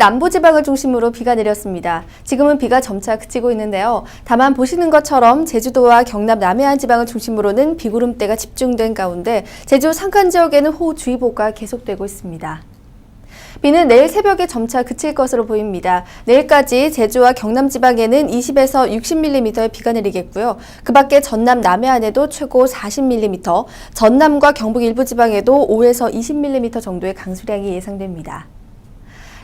남부지방을 중심으로 비가 내렸습니다. 지금은 비가 점차 그치고 있는데요. 다만 보시는 것처럼 제주도와 경남 남해안 지방을 중심으로는 비구름대가 집중된 가운데 제주 산간 지역에는 호우주의보가 계속되고 있습니다. 비는 내일 새벽에 점차 그칠 것으로 보입니다. 내일까지 제주와 경남 지방에는 20에서 60mm의 비가 내리겠고요. 그 밖에 전남 남해안에도 최고 40mm, 전남과 경북 일부 지방에도 5에서 20mm 정도의 강수량이 예상됩니다.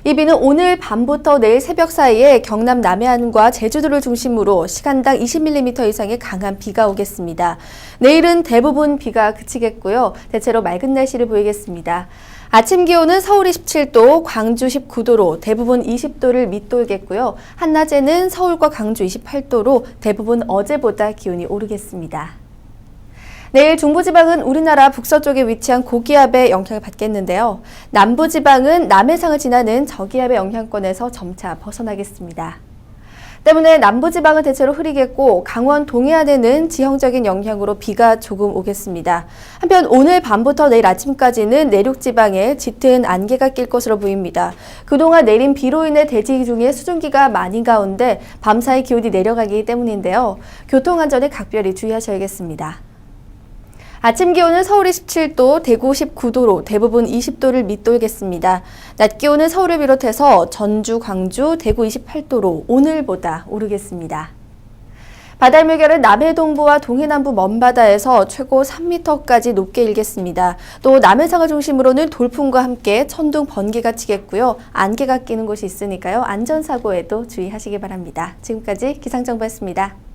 이 비는 오늘 밤부터 내일 새벽 사이에 경남 남해안과 제주도를 중심으로 시간당 20mm 이상의 강한 비가 오겠습니다. 내일은 대부분 비가 그치겠고요. 대체로 맑은 날씨를 보이겠습니다. 아침 기온은 서울이 17도, 광주 19도로 대부분 20도를 밑돌겠고요. 한낮에는 서울과 광주 28도로 대부분 어제보다 기온이 오르겠습니다. 내일 중부지방은 우리나라 북서쪽에 위치한 고기압의 영향을 받겠는데요. 남부지방은 남해상을 지나는 저기압의 영향권에서 점차 벗어나겠습니다. 때문에 남부지방은 대체로 흐리겠고 강원 동해안에는 지형적인 영향으로 비가 조금 오겠습니다. 한편 오늘 밤부터 내일 아침까지는 내륙지방에 짙은 안개가 낄 것으로 보입니다. 그동안 내린 비로 인해 대지 중에 수증기가 많이 가운데 밤사이 기온이 내려가기 때문인데요. 교통안전에 각별히 주의하셔야겠습니다. 아침 기온은 서울이 17도, 대구 19도로 대부분 20도를 밑돌겠습니다. 낮 기온은 서울을 비롯해서 전주, 광주, 대구 28도로 오늘보다 오르겠습니다. 바다 물결은 남해 동부와 동해 남부 먼바다에서 최고 3m까지 높게 일겠습니다. 또 남해상을 중심으로는 돌풍과 함께 천둥 번개가 치겠고요. 안개가 끼는 곳이 있으니까요. 안전사고에도 주의하시기 바랍니다. 지금까지 기상정보였습니다.